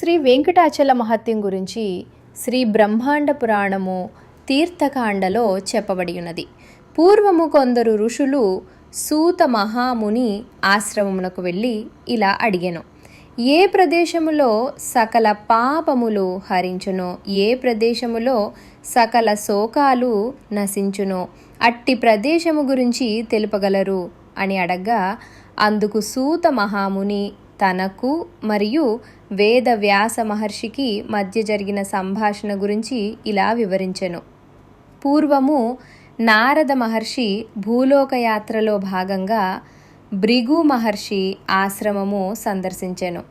శ్రీ వెంకటాచల మహత్యం గురించి శ్రీ బ్రహ్మాండ పురాణము తీర్థకాండలో చెప్పబడి ఉన్నది. పూర్వము కొందరు ఋషులు సూత మహాముని ఆశ్రమమునకు వెళ్ళి ఇలా అడిగాను. ఏ ప్రదేశములో సకల పాపములు హరించునో ఏ ప్రదేశములో సకల శోకాలు నశించునో అట్టి ప్రదేశము గురించి తెలుపగలరు? అని అడగ్గా అందుకు సూత మహాముని తనకు మరియు వేద వ్యాస మహర్షికి మధ్య జరిగిన సంభాషణ గురించి ఇలా వివరించెను. పూర్వము నారద మహర్షి భూలోక యాత్రలో భాగంగా భృగు మహర్షి ఆశ్రమము సందర్శించెను.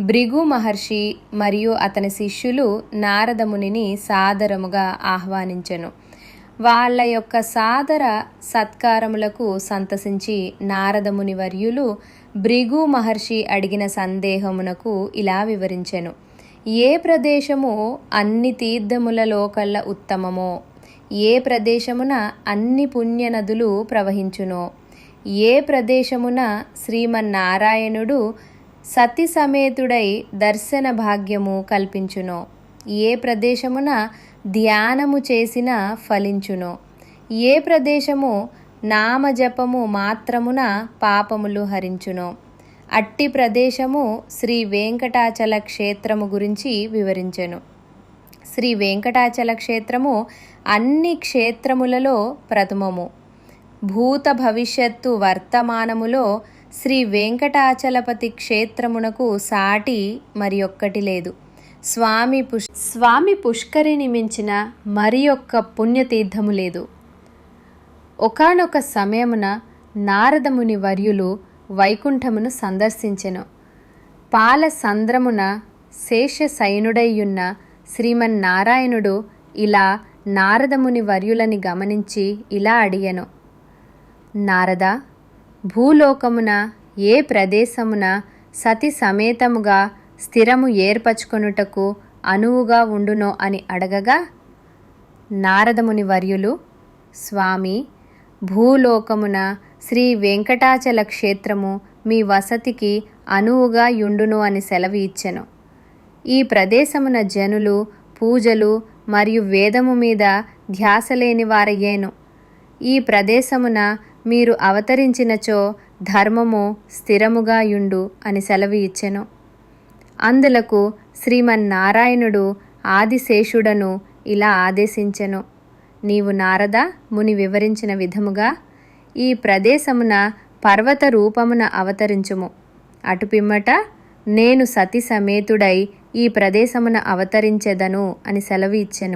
భృగు మహర్షి మరియు అతని శిష్యులు నారదమునిని సాదరముగా ఆహ్వానించెను. వాళ్ళ యొక్క సాదర సత్కారములకు సంతసించి నారదముని వర్యులు భృగు మహర్షి అడిగిన సందేహమునకు ఇలా వివరించెను. ఏ ప్రదేశము అన్ని తీర్థములలో కల్లా ఉత్తమమో ఏ ప్రదేశమున అన్ని పుణ్యనదులు ప్రవహించునో ఏ ప్రదేశమున శ్రీమన్నారాయణుడు సతి సమేతుడై దర్శన భాగ్యము కల్పించునో ఏ ప్రదేశమున ధ్యానము చేసిన ఫలించునో ఏ ప్రదేశము నామజపము మాత్రమున పాపములు హరించును. అట్టి ప్రదేశము శ్రీ వెంకటాచల క్షేత్రము గురించి వివరించెను. శ్రీ వెంకటాచల క్షేత్రము అన్ని క్షేత్రములలో ప్రథమము. భూత భవిష్యత్తు వర్తమానములో శ్రీ వెంకటాచలపతి క్షేత్రమునకు సాటి మరి ఒక్కటి లేదు. స్వామి పుష్ స్వామి పుష్కరిని మించిన మరి ఒక్క పుణ్యతీర్థము లేదు. ఒకానొక సమయమున నారదముని వర్యులు వైకుంఠమును సందర్శించెను. పాల సంద్రమున శేషశయనుడయ్యున్న శ్రీమన్నారాయణుడు ఇలా నారదముని వర్యులని గమనించి ఇలా అడిగెను. నారద భూలోకమున ఏ ప్రదేశమున సతి సమేతముగా స్థిరము ఏర్పచుకొనుటకు అనువుగా ఉండునో అని అడగగా నారదముని వర్యులు స్వామి భూలోకమున శ్రీ వెంకటాచల క్షేత్రము మీ వసతికి అనువుగా యుండును అని సెలవి ఇచ్చెను. ఈ ప్రదేశమున జనులు పూజలు మరియు వేదము మీద ధ్యాస లేని వారయ్యేను. ఈ ప్రదేశమున మీరు అవతరించినచో ధర్మము స్థిరముగా యుండు అని సెలవు ఇచ్చెను. అందులకు శ్రీమన్నారాయణుడు ఆదిశేషుడను ఇలా ఆదేశించెను. నీవు నారద ముని వివరించిన విధముగా ఈ ప్రదేశమున పర్వత రూపమున అవతరించుము. అటుపిమ్మట నేను సతి సమేతుడై ఈ ప్రదేశమున అవతరించెదను అని సెలవు ఇచ్చెను.